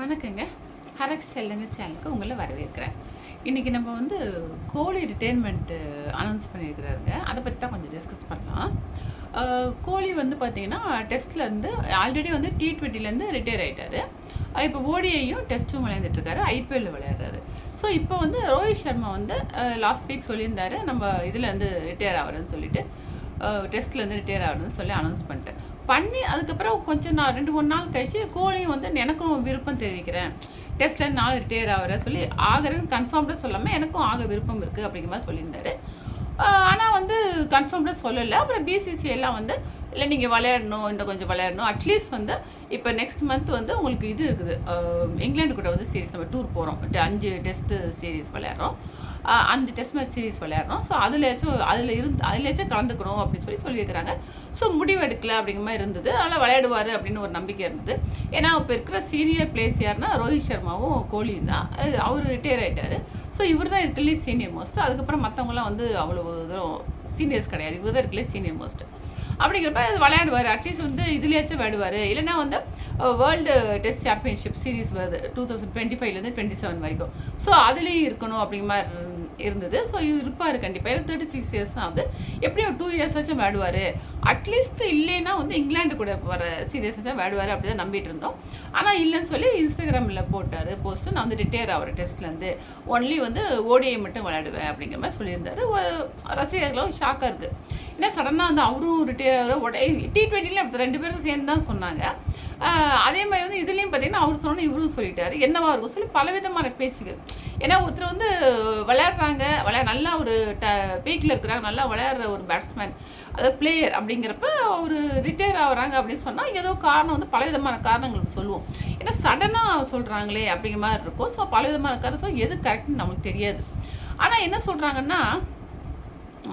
வணக்கங்க. ஹரக் செல்லுங்க சேனலுக்கு உங்களை வரவேற்கிறேன். இன்றைக்கி நம்ம வந்து கோலி ரிட்டைர்மெண்ட்டு அனௌன்ஸ் பண்ணியிருக்கிறாருங்க. அதை பற்றி தான் கொஞ்சம் டிஸ்கஸ் பண்ணலாம். கோழி கோலி வந்து பார்த்திங்கன்னா டெஸ்ட்லேருந்து ஆல்ரெடி வந்து டி ட்வெண்ட்டிலேருந்து ரிட்டையர் ஆகிட்டாரு இப்போ ஓடிஐயும் டெஸ்ட்டும் விளையாண்டுட்டுருக்காரு ஐபிஎல்ல விளையாடுறாரு. ஸோ இப்போ வந்து ரோஹித் சர்மா வந்து லாஸ்ட் வீக் சொல்லியிருந்தாரு நம்ம இதுலேருந்து ரிட்டையர் ஆகிறேன்னு சொல்லிட்டு. டெஸ்ட்லேருந்து ரிட்டையர் ஆகுதுன்னு சொல்லி அனௌன்ஸ் பண்ணிட்டேன். பண்ணி அதுக்கப்புறம் கொஞ்சம் நான் ரெண்டு மூணு நாள் கழிச்சு கோழியும் வந்து எனக்கும் விருப்பம் தெரிவிக்கிறேன். டெஸ்ட்டில் நாள் ரிட்டையர் ஆகிற சொல்லி ஆகிறேன்னு கன்ஃபார்ம்டாக சொல்லாமல் எனக்கும் ஆக விருப்பம் இருக்குது அப்படிங்கிற மாதிரி சொல்லியிருந்தாரு. ஆனால் வந்து கன்ஃபார்ம்டாக சொல்லலை. அப்புறம் பிசிசி எல்லாம் வந்து இல்லை நீங்கள் விளையாடணும் இன்னும் கொஞ்சம் விளையாடணும். அட்லீஸ்ட் வந்து இப்போ நெக்ஸ்ட் மந்த் வந்து உங்களுக்கு இது இருக்குது. இங்கிலாண்டு இங்கிலாந்து கூட வந்து சீரிஸ் நம்ம டூர் போகிறோம் அஞ்சு டெஸ்ட்டு சீரிஸ் விளையாடுறோம். அஞ்சு டெஸ்ட் மேட்ச் சீரீஸ் விளையாடுறோம். ஸோ அதுலேயாச்சும் அதில் இருந்து அதுலேயாச்சும் கலந்துக்கணும் அப்படின்னு சொல்லி சொல்லியிருக்கிறாங்க. ஸோ முடிவு எடுக்கல அப்படிங்கிற மாதிரி இருந்தது. அதனால் விளையாடுவார் அப்படின்னு ஒரு நம்பிக்கை இருந்தது. ஏன்னா இப்போ இருக்கிற சீனியர் பிளேஸ் யாருன்னா ரோஹித் சர்மாவும் கோலியும் தான். அவர் ரிட்டையர் ஆகிட்டார் ஸோ இவர் தான் இருக்கலே சீனியர் மோஸ்ட் அதுக்கப்புறம் மற்றவங்களாம் வந்து அவ்வளோ தூரம் சீனியர்ஸ் கிடையாது. இவர் தான் இருக்கலே சீனியர் மோஸ்ட் அப்படிங்கிறப்ப அது விளையாடுவார். அட்லீஸ்ட் வந்து இதுலேயாச்சும் விளையாடுவார். இல்லைன்னா வந்து வேர்ல்டு டெஸ்ட் சாம்பியன்ஷிப் சீரீஸ் வருது. டூ தௌசண்ட் டுவெண்ட்டி ஃபைவ்லேருந்து டுவெண்ட்டி செவன் வரைக்கும். ஸோ அதுலேயும் இருக்கணும் அப்படிங்கிற மாதிரி இருந்தது. ஸோ இருப்பார் கண்டிப்பாக ஏன்னா தேர்ட்டி சிக்ஸ் இயர்ஸ் தான் ஆகுது. எப்படியும் ஒரு டூ இயர்ஸ் ஆச்சும் விளையாடுவார். அட்லீஸ்ட் இல்லைன்னா வந்து இங்கிலாந்து கூட வர சீரியஸ் ஆச்சும் விளையாடுவார் அப்படி தான் நம்பிட்டு இருந்தோம். ஆனால் இல்லைன்னு சொல்லி இன்ஸ்டாகிராமில் போட்டார். போஸ்ட்டு நான் வந்து ரிட்டையர் ஆகிறேன் டெஸ்ட்லேருந்து ஒன்லி வந்து ஓடிஐ மட்டும் விளையாடுவேன் அப்படிங்கிற மாதிரி சொல்லியிருந்தாரு. ரசிகர்களும் ஷாக்காக இருக்குது ஏன்னா சடனாக வந்து அவரும் ரிட்டையர் பேர் உடைய டி ட்வெண்ட்டியில் ரெண்டு பேரும் சேர்ந்து தான் சொன்னாங்க அதே மாதிரி வந்து இதுலேயும் பார்த்தீங்கன்னா அவர் சொன்னோன்னு இவரும் சொல்லிட்டாரு. என்னவா இருக்கும் சொல்லி பலவிதமான பேச்சுகள். ஏன்னா ஒருத்தர் வந்து விளையாடுறாங்க விளையா நல்லா ஒரு ட பீக்கில் இருக்கிறாங்க நல்லா விளையாடுற ஒரு பேட்ஸ்மேன் அது பிளேயர் அப்படிங்கிறப்ப அவர் ரிட்டையர் ஆகுறாங்க அப்படின்னு சொன்னால் ஏதோ காரணம் வந்து பலவிதமான காரணங்கள் சொல்லுவோம். ஏன்னா சடனாக சொல்கிறாங்களே அப்படிங்கிற மாதிரி இருக்கும். ஸோ பலவிதமான காரணம். So எது கரெக்ட்னு நம்மளுக்கு தெரியாது. ஆனால் என்ன சொல்கிறாங்கன்னா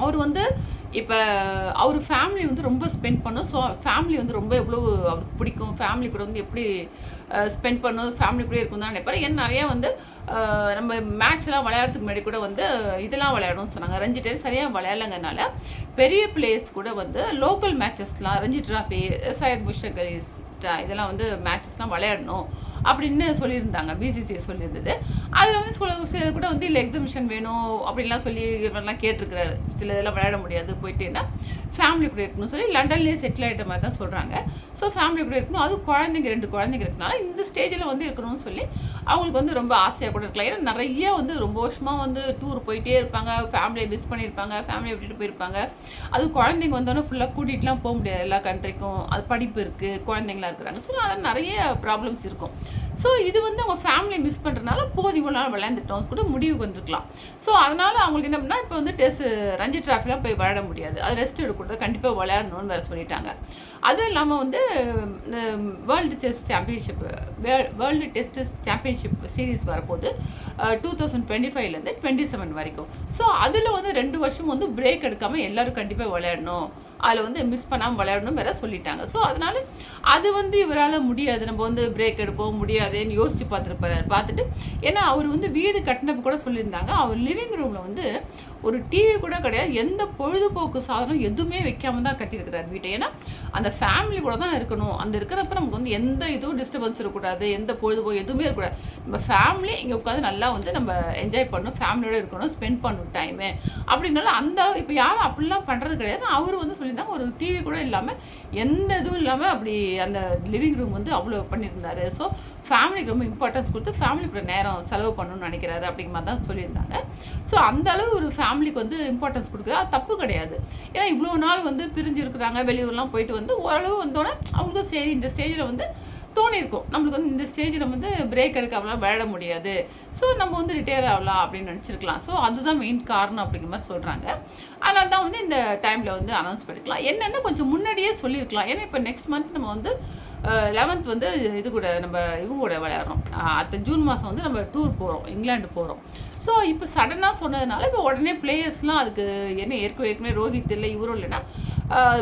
அவர் வந்து இப்போ அவர் ஃபேமிலி வந்து ரொம்ப ஸ்பெண்ட் பண்ணும். ஸோ ஃபேமிலி வந்து ரொம்ப எவ்வளோ அவருக்கு பிடிக்கும்? ஃபேமிலி கூட வந்து எப்படி ஸ்பெண்ட் பண்ணும்? ஃபேமிலி கூட இருக்கும் தான் நினைப்பேன் ஏன் நிறையா வந்து நம்ம மேட்ச்லாம் விளையாடுறதுக்கு முன்னாடி கூட வந்து இதெல்லாம் விளையாடணும்னு சொன்னாங்க. ரஞ்சி டேர் சரியாக விளையாடலங்கனால பெரிய பிளேயர்ஸ் கூட வந்து லோக்கல் மேட்சஸ்லாம் ரஞ்சி ட்ராஃபி சையத் முஷக் இதெல்லாம் வந்து மேட்சஸ்லாம் விளையாடணும். அப்படின்னு சொல்லியிருந்தாங்க பிசிசிஐ சொல்லியிருந்தது. அதில் வந்து சில சில கூட வந்து இல்லை எக்ஸிபிஷன் வேணும் அப்படின்லாம் சொல்லி இவரெல்லாம் கேட்டிருக்கிறாரு. சில இதெல்லாம் விளையாட முடியாது போயிட்டேன்னா. ஃபேமிலி கூட இருக்கணும் சொல்லி லண்டன்லேயே செட்டில் ஆகிட்ட மாதிரி தான் சொல்கிறாங்க ஸோ ஃபேமிலி கூட இருக்கணும். அது குழந்தைங்க ரெண்டு குழந்தைங்க இருக்கனால இந்த ஸ்டேஜில் வந்து இருக்கணும்னு சொல்லி அவங்களுக்கு வந்து ரொம்ப ஆசையாக கூட இருக்கலாம். ஏன்னா நிறைய வந்து ரொம்ப வருஷமாக வந்து டூர் போயிட்டே இருப்பாங்க. ஃபேமிலியை மிஸ் பண்ணியிருப்பாங்க. ஃபேமிலியை விட்டுட்டு போயிருப்பாங்க. அது குழந்தைங்க வந்தோடனே ஃபுல்லாக கூட்டிகிட்டுலாம் போக முடியாது. எல்லா கண்ட்ரிக்கும் அது படிப்பு இருக்குது குழந்தைங்களா இருக்கிறாங்க. ஸோ அதில் நிறைய ப்ராப்ளம்ஸ் இருக்கும். ஸோ இது வந்து அவங்க ஃபேமிலியை மிஸ் பண்ணுறதுனால போதி இவ்வளோ நாள் விளையாண்டுட்டோம். கூட முடிவுக்கு வந்திருக்கலாம். ஸோ அதனால் அவங்களுக்கு என்ன பண்ணால் இப்போ வந்து டெஸ்ட் ரஞ்சி ட்ராஃபிலாம் போய் விளையாட முடியாது. அது ரெஸ்ட் எடுக்கக்கூடாது. கண்டிப்பாக விளையாடணும்னு வேறு சொல்லிட்டாங்க. அதுவும் இல்லாமல் வந்து world chess championship world test championship series வரப்போது டூ தௌசண்ட் டுவெண்ட்டி ஃபைவ்லேருந்து டுவெண்ட்டி செவன் வரைக்கும். ஸோ அதில் வந்து ரெண்டு வருஷம் வந்து பிரேக் எடுக்காமல் எல்லோரும் கண்டிப்பாக விளையாடணும். அதில் வந்து மிஸ் பண்ணாமல் விளையாடணும் வேற சொல்லிட்டாங்க. ஸோ அதனால் அது வந்து இவரால் முடியாது. நம்ம வந்து பிரேக் எடுப்போம் முடியாதுன்னு யோசித்து பார்த்துருப்பாரு. பார்த்துட்டு ஏன்னா அவர் வந்து வீடு கட்டினப்ப கூட சொல்லியிருந்தாங்க. அவர் லிவிங் ரூமில் வந்து ஒரு டிவி கூட கிடையாது. எந்த பொழுதுபோக்கு சாதனம் எதுவுமே வைக்காம தான் கட்டியிருக்கிறார் வீட்டை. ஏன்னா அந்த ஃபேமிலி கூட தான் இருக்கணும். அந்த இருக்கிறப்ப நமக்கு வந்து எந்த இதுவும் டிஸ்டர்பன்ஸ் இருக்கக்கூடாது. எந்த பொழுதுபோக்கு எதுவுமே இருக்கக்கூடாது. நம்ம ஃபேமிலி இங்கே உட்காந்து நல்லா வந்து நம்ம என்ஜாய் பண்ணணும். ஃபேமிலியோட இருக்கணும். ஸ்பெண்ட் பண்ணணும் டைமு அப்படின்னால அந்த அளவு இப்போ யாரும் அப்படிலாம் பண்ணுறது கிடையாது. அவர் வந்து சொல்லியிருந்தாங்க ஒரு டிவி கூட இல்லாமல் எந்த இதுவும் இல்லாமல் அப்படி அந்த லிவிங் ரூம் வந்து அவ்வளோ பண்ணியிருந்தார். ஸோ ஃபேமிலிக்கு ரொம்ப இம்பார்ட்டன்ஸ் கொடுத்து ஃபேமிலி கூட நேரம் செலவு பண்ணணும்னு நினைக்கிறாரு அப்படிங்கிற மாதிரி தான் சொல்லியிருந்தாங்க. ஸோ அந்த அளவு ஒரு ஃபேமிலிக்கு வந்து இம்பார்ட்டன்ஸ் கொடுக்குறா அது தப்பு கிடையாது. ஏன்னா இவ்வளோ நாள் வந்து பிரிஞ்சு இருக்கிறாங்க வெளியூர்லாம் போயிட்டு வந்து ஓரளவு வந்தோடனே அவங்களுக்கும் சரி இந்த ஸ்டேஜில் வந்து தோணியிருக்கும் நம்மளுக்கு வந்து இந்த ஸ்டேஜில் வந்து பிரேக் எடுக்காமலாம் விளையாட முடியாது. ஸோ நம்ம வந்து ரிட்டையர் ஆகலாம் அப்படின்னு நினச்சிருக்கலாம். ஸோ அதுதான் மெயின் காரணம் அப்படிங்கிற மாதிரி சொல்கிறாங்க அதனால தான் வந்து இந்த டைமில் வந்து அனௌன்ஸ் பண்ணிக்கலாம். என்னென்ன கொஞ்சம் முன்னாடியே சொல்லியிருக்கலாம். ஏன்னா இப்போ நெக்ஸ்ட் மந்த் நம்ம வந்து லெவன்த் வந்து இது கூட நம்ம இவங்க கூட விளையாடுறோம். அடுத்த ஜூன் மாதம் வந்து நம்ம டூர் போகிறோம் இங்கிலாந்து போகிறோம் ஸோ இப்போ சடனாக சொன்னதுனால இப்போ உடனே பிளேயர்ஸ்லாம் அதுக்கு என்ன ஏற்கனவே ஏற்கனவே ரோஹித் இல்லை இவரும் இல்லைன்னா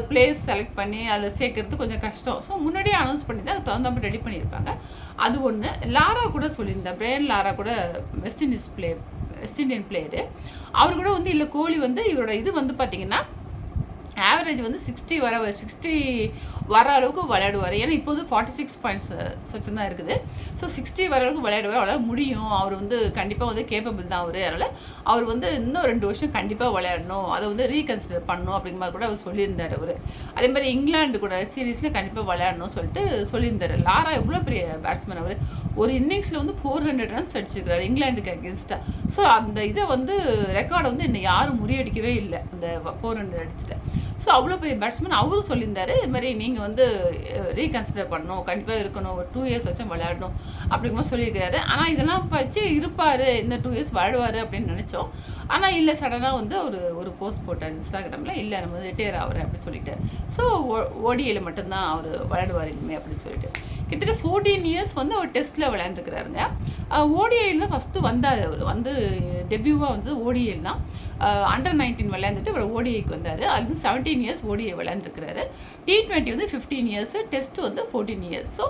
பிளேஸ் செலக்ட் பண்ணி அதில் சேர்க்கறது கொஞ்சம் கஷ்டம். ஸோ முன்னாடியே அனௌன்ஸ் பண்ணி தான் அதுக்கு தகுந்த மாதிரி ரெடி பண்ணியிருப்பாங்க. அது ஒன்று லாரா கூட சொல்லியிருந்தேன் பிரையன் லாரா கூட West Indies play West Indian player அவர் கூட வந்து இல்லை கோலி வந்து இவரோட இது வந்து பார்த்திங்கன்னா ஆவரேஜ் வந்து சிக்ஸ்டி வர சிக்ஸ்டி வர அளவுக்கு விளையாடுவார். ஏன்னா இப்போது ஃபார்ட்டி சிக்ஸ் பாயிண்ட்ஸ் சச்சின் தான் இருக்குது. ஸோ சிக்ஸ்டி வர அளவுக்கு விளையாடுவார். அவரால் முடியும். அவர் வந்து கண்டிப்பாக வந்து கேப்பபிள் தான் அவர். அதனால் அவர் வந்து இன்னும் ரெண்டு வருஷம் கண்டிப்பாக விளையாடணும். அதை வந்து ரீகன்சிடர் பண்ணணும் அப்படிங்கிற மாதிரி கூட அவர் சொல்லியிருந்தார் அவர். அதே மாதிரி இங்கிலாந்து கூட சீரீஸில் கண்டிப்பாக விளையாடணும் சொல்லிட்டு சொல்லியிருந்தார். லாரா எவ்வளோ பெரிய பேட்ஸ்மேன் அவர்? ஒரு இன்னிங்ஸில் வந்து ஃபோர் ஹண்ட்ரட் ரன்ஸ் அடிச்சிருக்கிறார் இங்கிலாந்துக்கு அகேன்ஸ்டாக ஸோ அந்த இதை வந்து ரெக்கார்டை வந்து இன்னும் யாரும் முறியடிக்கவே இல்லை. அந்த ஃபோர் ஹண்ட்ரட் அடிச்சதை. ஸோ அவ்வளோ பெரிய பேட்ஸ்மேன் அவரும் சொல்லியிருந்தாரு இது மாதிரி நீங்கள் வந்து ரீகன்சிடர் பண்ணணும் கண்டிப்பாக இருக்கணும் ஒரு டூ இயர்ஸ் வச்சு விளையாடணும் அப்படிங்கும்போது சொல்லியிருக்கிறாரு. ஆனால் இதெல்லாம் வச்சு இருப்பார் இந்த டூ இயர்ஸ் வாழ்வார் அப்படின்னு நினச்சோம். ஆனால் இல்லை சடனாக வந்து ஒரு ஒரு போஸ்ட் போட்டார் இன்ஸ்டாகிராமில் இல்லை நம்ம வந்து ரிட்டையர் ஆகிறேன் அப்படின்னு சொல்லிட்டு. ஸோ ஓடியில் மட்டும்தான் அவர் விளையாடுவார் இனிமேல் அப்படின்னு சொல்லிட்டு. கிட்டத்தட்ட ஃபோர்டீன் இயர்ஸ் வந்து அவர் டெஸ்ட்டில் விளையாண்டுருக்கிறாருங்க. ஓடிஐயில் ஃபஸ்ட்டு வந்தார் அவர். வந்து டெபியூவாக வந்து ஓடிஐல் தான். அண்டர் நைன்டீன் விளையாண்டுட்டு அவர் ஓடிஐக்கு வந்தார். அது வந்து செவன்டீன் இயர்ஸ் ஓடிஐ விளையாண்டுருக்கிறாரு. டி ட்வெண்ட்டி வந்து ஃபிஃப்டீன் இயர்ஸ் டெஸ்ட் வந்து ஃபோர்டீன் இயர்ஸ் ஸோ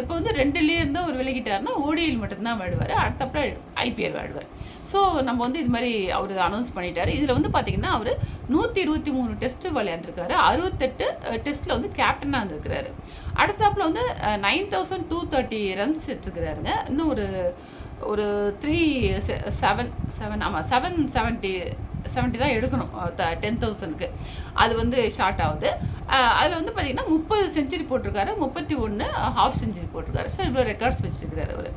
இப்போ வந்து ரெண்டுலேயே இருந்தால் ஒரு விலகிட்டாருன்னா ஓடிஐயில் மட்டும்தான் விளையாடுவார். அடுத்தப்பறம் ஐபிஎல் விளையாடுவார். ஸோ நம்ம வந்து இது மாதிரி அவர் அனௌன்ஸ் பண்ணிட்டார். இதில் வந்து பார்த்தீங்கன்னா அவர் நூற்றி இருபத்தி மூணு டெஸ்ட்டு விளையாண்டுருக்காரு. அறுபத்தெட்டு டெஸ்ட்டில் வந்து கேப்டனாக இருந்திருக்கிறாரு. அடுத்தாப்பில் வந்து nine thousand two thirty runs எடுத்துருக்கிறாருங்க. இன்னும் ஒரு ஒரு த்ரீ செவன் செவன் ஆமாம் செவன் செவன்ட்டி செவன்ட்டி தான் எடுக்கணும். டென் தௌசண்ட்க்கு அது வந்து ஷார்ட் ஆகுது. அதில் வந்து பார்த்திங்கன்னா முப்பது செஞ்சுரி போட்டிருக்காரு. முப்பத்தி ஒன்று ஹாஃப் செஞ்சுரி போட்டிருக்காரு. ஸோ இவ்வளோ ரெக்கார்ட்ஸ் வச்சுருக்கிறாரு அவர்.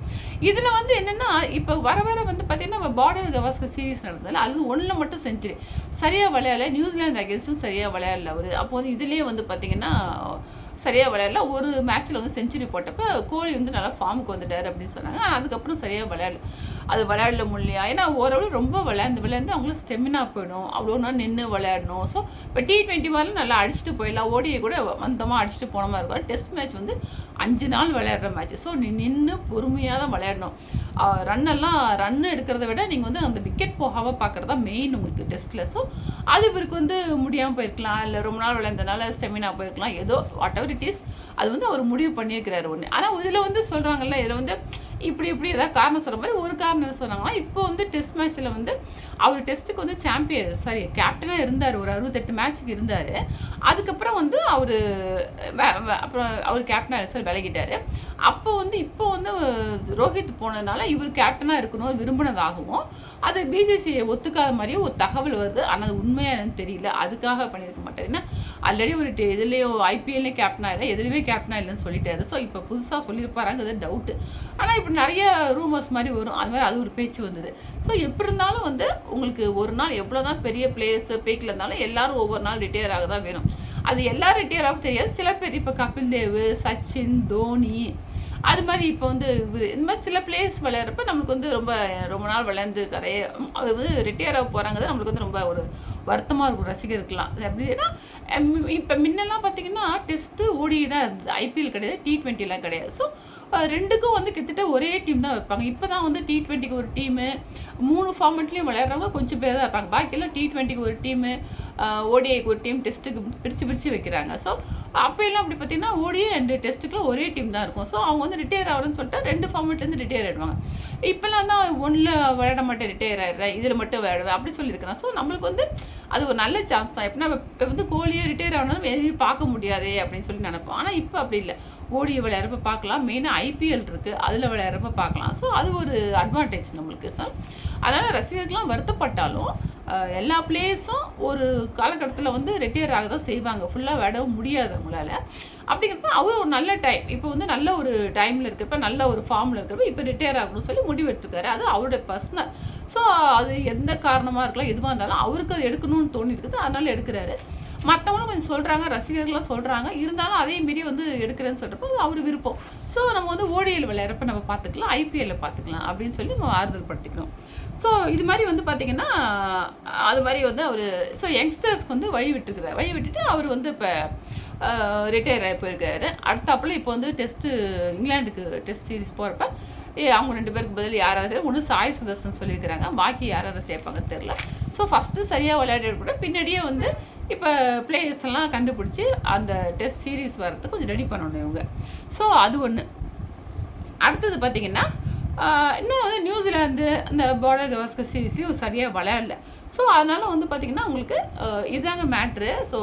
இதில் வந்து என்னென்னா இப்போ வர வர வந்து பார்த்திங்கன்னா நம்ம பார்டர் கவாஸ்கர் சீரீஸ் நடந்ததில்ல அது ஒன்றில் மட்டும் செஞ்சுரி சரியாக விளையாடல. நியூசிலாந்து அகேன்ஸ்டும் சரியாக விளையாடல அவர். அப்போ வந்து இதுலேயே வந்து பார்த்திங்கன்னா சரியாக விளையாடல. ஒரு மேட்ச்சில் வந்து செஞ்சுரி போட்டப்போ கோலி வந்து நல்லா ஃபார்முக்கு வந்துட்டார் அப்படின்னு சொன்னாங்க. ஆனால் அதுக்கப்புறம் சரியாக விளையாடல. அது விளையாடல முடியலையா ஏன்னா ஓரளவு ரொம்ப விளையாண்டு விளையாண்டு அவங்களும் ஸ்டெமினா போயிடும். அவ்வளோ நேரம் நின்று விளையாடணும். ஸோ இப்போ டி ட்வெண்ட்டி மாதிரிலாம் நல்லா அடிச்சுட்டு போயிடலாம். ஓடியை கூட மந்தமாக அடிச்சுட்டு போன மாதிரி இருக்கும். டெஸ்ட் மேட்ச் வந்து அஞ்சு நாள் விளையாடுற மேட்ச் ஸோ நீ நின்று பொறுமையாக தான் விளையாடணும். ரன்னெல்லாம் ரன் எடுக்கிறத விட நீங்கள் வந்து அந்த விக்கெட் போகாமல் பார்க்குறது தான் மெயின் உங்களுக்கு டெஸ்ட்டில் ஸோ அது இவருக்கு வந்து முடியாமல் போயிருக்கலாம். இல்லை ரொம்ப நாள் விளையாண்டனால ஸ்டெமினா போயிருக்கலாம். ஏதோ வாட் எவர் இட் இஸ் அது வந்து அவர் முடிவு பண்ணியிருக்கிறாரு ஒன்று ஆனால் இதில் வந்து சொல்கிறாங்கல்ல இதில் வந்து இப்படி இப்படி ஏதாவது காரணம் சொல்கிற மாதிரி ஒரு காரணம் என்ன சொன்னாங்கன்னா இப்போ வந்து டெஸ்ட் மேட்ச்சில் வந்து அவர் டெஸ்ட்டுக்கு வந்து சாம்பியன் சாரி கேப்டனாக இருந்தார் ஒரு அறுபத்தெட்டு மேட்ச்சுக்கு இருந்தார். அதுக்கப்புறம் வந்து அவர் அப்புறம் அவர் கேப்டனாக சொல்லி விலகிட்டார். அப்போ வந்து இப்போ வந்து ரோஹித் போனதுனால இவர் கேப்டனாக இருக்கணும் விரும்பினதாகவும் அது பிசிசிஐ ஒத்துக்காத மாதிரியும் ஒரு தகவல் வருது. ஆனால் அது உண்மையாக என்னன்னு தெரியல. அதுக்காக பண்ணியிருக்க மாட்டார். ஏன்னா ஆல்ரெடி ஒரு எதுலேயும் ஐபிஎல்லையும் கேப்டனாக இல்லை எதுலேயுமே கேப்டனாக இல்லைன்னு சொல்லிட்டாரு. ஸோ இப்போ புதுசாக சொல்லியிருப்பாராங்கிறது டவுட்டு ஆனால் இப்போ நிறைய ரூமர்ஸ் மாதிரி வரும். அது மாதிரி அது ஒரு பேச்சு வந்தது. ஸோ எப்படி இருந்தாலும் வந்து உங்களுக்கு ஒரு நாள் எவ்வளோ தான் பெரிய பிளேயர்ஸ் பேக்கில் இருந்தாலும் எல்லாரும் ஒவ்வொரு நாள் ரிட்டையர் ஆக தான் வேணும். அது எல்லாரும் ரிட்டையர் ஆகும் தெரியாது. சில பேர் இப்போ கபில் தேவ் சச்சின் தோனி அது மாதிரி இப்போ வந்து இந்த மாதிரி சில பிளேயர்ஸ் விளையாடுறப்ப நம்மளுக்கு வந்து ரொம்ப ரொம்ப நாள் விளையாண்டு கடைய அது வந்து ரிட்டையர் ஆக போகிறாங்க நம்மளுக்கு வந்து ரொம்ப ஒரு வருத்தமாக இருக்கும் ரசிகருக்கெல்லாம் எப்படின்னா இப்போ முன்னெல்லாம் பார்த்தீங்கன்னா டெஸ்ட்டு ஓடி தான் இருந்தது ஐபிஎல் கிடையாது டி ட்வெண்ட்டிலாம் கிடையாது. ஸோ ரெண்டுக்கும் வந்து கிட்டத்தட்ட ஒரே டீம் தான் வைப்பாங்க. இப்போ தான் வந்து டி ட்வெண்ட்டிக்கு ஒரு டீமு மூணு ஃபார்மெட்லேயும் விளையாடுறவங்க கொஞ்சம் பேர் தான் வைப்பாங்க. பாக்கியெல்லாம் டி ட்வெண்ட்டிக்கு ஒரு டீமு ஓடிஐக்கு ஒரு டீம் டெஸ்ட்டுக்கு பிரித்து பிரித்து வைக்கிறாங்க. ஸோ அப்போ எல்லாம் அப்படி பார்த்தீங்கன்னா ஓடிஐ அண்ட் டெஸ்ட்டுக்குலாம் ஒரே டீம் தான் இருக்கும். ஸோ அவங்க வந்து ரிட்டையர் ஆகிறோன்னு சொல்லிட்டு ரெண்டு ஃபார்மெட்லேருந்து ரிட்டையர் ஆகிடுவாங்க இப்போல்லாம் தான் ஒன்றில் விளையாட மாட்டேன் ரிட்டையர் ஆகிடுறேன் இதில் மட்டும் விளையாடுவேன் அப்படி சொல்லியிருக்கிறேன் ஸோ நம்மளுக்கு வந்து அது ஒரு நல்ல சான்ஸ் தான். எப்படின்னா இப்போ வந்து கோழியே ரிட்டையர் ஆகணும் எதுவும் பார்க்க முடியாதே அப்படின்னு சொல்லி நினைப்போம். ஆனால் இப்போ அப்படி இல்லை. ஓடியை விளையாடுறப்ப பார்க்கலாம். மெயினாக ஐபிஎல் இருக்குது அதில் விளையாடுறப்ப பார்க்கலாம். ஸோ அது ஒரு அட்வான்டேஜ் நம்மளுக்கு. சார் அதனால் ரசிகர்கள்லாம் வருத்தப்பட்டாலும் எல்லா பிளேயர்ஸும் ஒரு காலகட்டத்தில் வந்து ரிட்டையர் ஆக தான் செய்வாங்க ஃபுல்லாக விடவும் முடியாது அவங்களால. அப்படிங்கிறப்ப அவர் ஒரு நல்ல டைம் இப்போ வந்து நல்ல ஒரு டைமில் இருக்கிறப்ப நல்ல ஒரு ஃபார்மில் இருக்கிறப்ப இப்போ ரிட்டையர் ஆகணும்னு சொல்லி முடிவு எடுத்துருக்காரு. அது அவருடைய பர்சனல் ஸோ அது எந்த காரணமாக இருக்கலாம் எதுவாக இருந்தாலும் அவருக்கு அது எடுக்கணும்னு தோணி இருக்குது அதனால் எடுக்கிறாரு. மற்றவங்களும் கொஞ்சம் சொல்கிறாங்க ரசிகர்கள்லாம் சொல்கிறாங்க இருந்தாலும் அதே மாரி வந்து எடுக்கிறேன்னு சொல்கிறப்போ அது அவர் விருப்பம். ஸோ நம்ம வந்து ஓடிஎல் விளையாடுறப்ப நம்ம பார்த்துக்கலாம் ஐபிஎல்ல பார்த்துக்கலாம் அப்படின்னு சொல்லி நம்ம ஆறுதல் படுத்திக்கணும் ஸோ இது மாதிரி வந்து பார்த்திங்கன்னா அது மாதிரி வந்து அவர் ஸோ யங்ஸ்டர்ஸ்க்கு வந்து வழி விட்டுருக்குறாரு வழி விட்டுட்டு அவர் வந்து இப்போ ரிட்டையர் ஆகி போயிருக்காரு. அடுத்தாப்புல இப்போ வந்து டெஸ்ட்டு இங்கிலாண்டுக்கு டெஸ்ட் சீரிஸ் போகிறப்ப அவங்க ரெண்டு பேருக்கு பதில் யார் யாரும் ஒன்று சாய் சுதர்சன் சொல்லியிருக்கிறாங்க. பாக்கி யார் யாரை சேர்ப்பாங்க தெரில ஸோ ஃபஸ்ட்டு சரியாக விளையாடிட்டு கூட பின்னாடியே வந்து இப்போ பிளேயர்ஸ் எல்லாம் கண்டுபிடிச்சி அந்த டெஸ்ட் சீரீஸ் வரத்துக்கு கொஞ்சம் ரெடி பண்ணணும் இவங்க. ஸோ அது ஒன்று அடுத்தது பார்த்திங்கன்னா இன்னொன்று வந்து நியூசிலாந்து அந்த பார்டர் கவாஸ்கர் சீரீஸ்லையும் சரியாக விளையாடல. ஸோ அதனால் வந்து பார்த்திங்கன்னா உங்களுக்கு இதாங்க மேட்ரு ஸோ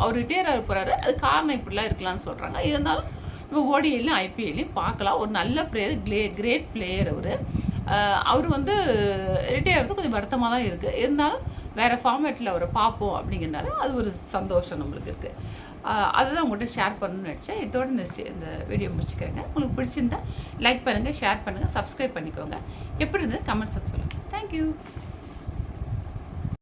அவர் ரிட்டையர் ஆக போகிறாரு அது காரணம் இப்படிலாம் இருக்கலாம்னு சொல்கிறாங்க இருந்தாலும் நம்ம ஓடிஐலையும் ஐபிஎல்லையும் பார்க்கலாம். ஒரு நல்ல பிளேயர் கிளே கிரேட் பிளேயர் அவர். அவர் வந்து ரிட்டையர் ஆகிறது கொஞ்சம் வருத்தமாக தான் இருக்குது இருந்தாலும் வேறு ஃபார்மேட்டில் அவரை பார்ப்போம் அப்படிங்கிறனால அது ஒரு சந்தோஷம் நம்மளுக்கு இருக்குது அதுதான் உங்கள்கிட்ட ஷேர் பண்ணணும்னு நினச்சேன். இதோட இந்த இந்த வீடியோ முடிச்சுக்கிறேங்க. உங்களுக்கு பிடிச்சிருந்தா லைக் பண்ணுங்கள் ஷேர் பண்ணுங்கள் சப்ஸ்கிரைப் பண்ணிக்கோங்க. எப்படி இருந்தது? கமெண்ட்ஸை சொல்லுங்கள் தேங்க்யூ